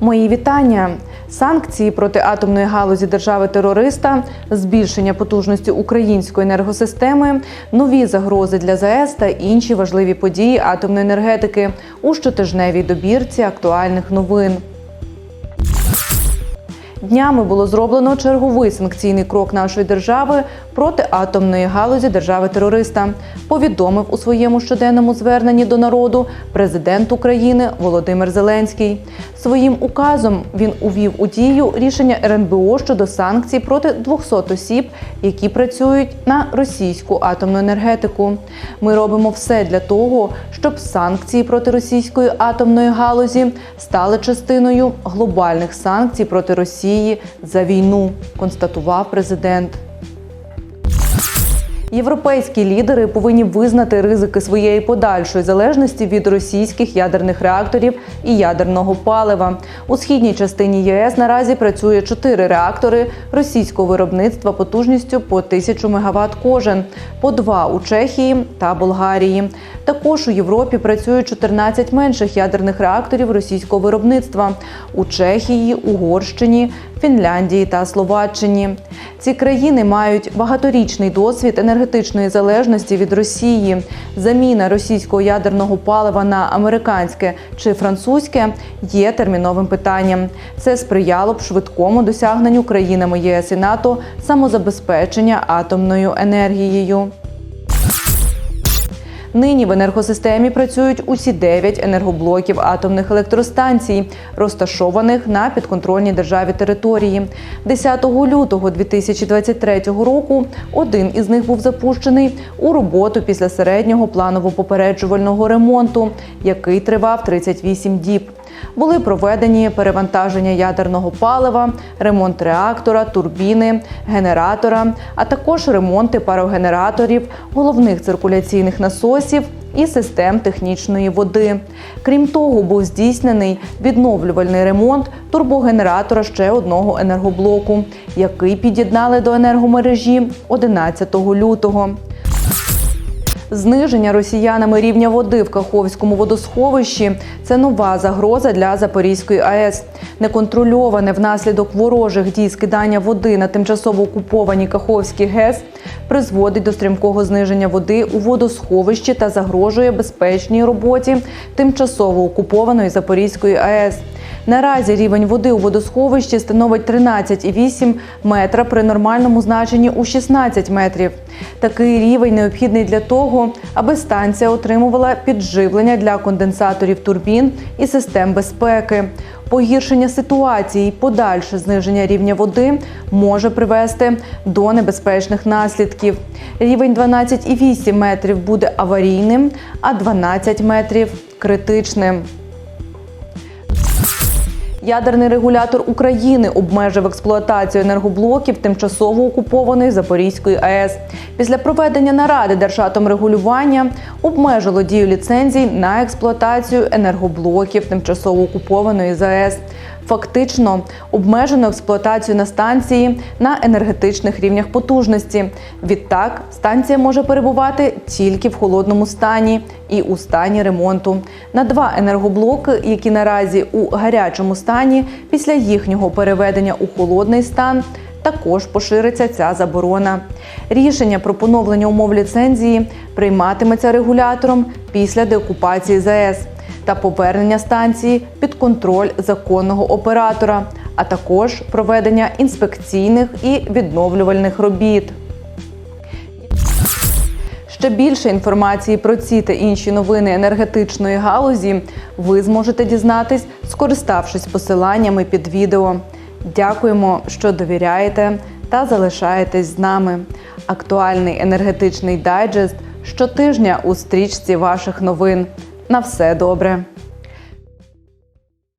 Мої вітання. Санкції проти атомної галузі держави-терориста, збільшення потужності української енергосистеми, нові загрози для ЗАЕС та інші важливі події атомної енергетики у щотижневій добірці актуальних новин. Днями було зроблено черговий санкційний крок нашої держави проти атомної галузі держави-терориста. Повідомив у своєму щоденному зверненні до народу президент України Володимир Зеленський. Своїм указом він увів у дію рішення РНБО щодо санкцій проти 200 осіб, які працюють на російську атомну енергетику. Ми робимо все для того, щоб санкції проти російської атомної галузі стали частиною глобальних санкцій проти Росії за війну, констатував президент. Європейські лідери повинні визнати ризики своєї подальшої залежності від російських ядерних реакторів і ядерного палива. У східній частині ЄС наразі працює чотири реактори російського виробництва потужністю по тисячу мегаватт кожен, по два у Чехії та Болгарії. Також у Європі працюють 14 менших ядерних реакторів російського виробництва у Чехії, Угорщині, Фінляндії та Словаччині. Ці країни мають багаторічний досвід енергетичної залежності від Росії. Заміна російського ядерного палива на американське чи французьке є терміновим питанням. Це сприяло б швидкому досягненню країнами ЄС і НАТО самозабезпечення атомною енергією. Нині в енергосистемі працюють усі 9 енергоблоків атомних електростанцій, розташованих на підконтрольній державі території. 10 лютого 2023 року один із них був запущений у роботу після середнього планово-попереджувального ремонту, який тривав 38 діб. Були проведені перевантаження ядерного палива, ремонт реактора, турбіни, генератора, а також ремонти парогенераторів, головних циркуляційних насосів і систем технічної води. Крім того, був здійснений відновлювальний ремонт турбогенератора ще одного енергоблоку, який під'єднали до енергомережі 11 лютого. Зниження росіянами рівня води в Каховському водосховищі це нова загроза для Запорізької АЕС. Неконтрольоване внаслідок ворожих дій скидання води на тимчасово окуповані Каховські ГЕС призводить до стрімкого зниження води у водосховищі та загрожує безпечній роботі тимчасово окупованої Запорізької АЕС. Наразі рівень води у водосховищі становить 13,8 метра при нормальному значенні у 16 метрів. Такий рівень необхідний для того, аби станція отримувала підживлення для конденсаторів турбін і систем безпеки. Погіршення ситуації і подальше зниження рівня води може привести до небезпечних наслідків. Рівень 12,8 метрів буде аварійним, а 12 метрів критичним. Ядерний регулятор України обмежив експлуатацію енергоблоків тимчасово окупованої Запорізької АЕС. Після проведення наради Держатомрегулювання обмежило дію ліцензій на експлуатацію енергоблоків тимчасово окупованої ЗАЕС. Фактично обмежено експлуатацію на станції на енергетичних рівнях потужності. Відтак станція може перебувати тільки в холодному стані і у стані ремонту. На два енергоблоки, які наразі у гарячому стані, після їхнього переведення у холодний стан. Також пошириться ця заборона. Рішення про поновлення умов ліцензії прийматиметься регулятором після деокупації ЗАЕС та повернення станції під контроль законного оператора, а також проведення інспекційних і відновлювальних робіт. Ще більше інформації про ці та інші новини енергетичної галузі ви зможете дізнатись, скориставшись посиланнями під відео. Дякуємо, що довіряєте та залишаєтесь з нами. Актуальний енергетичний дайджест щотижня у стрічці ваших новин. На все добре.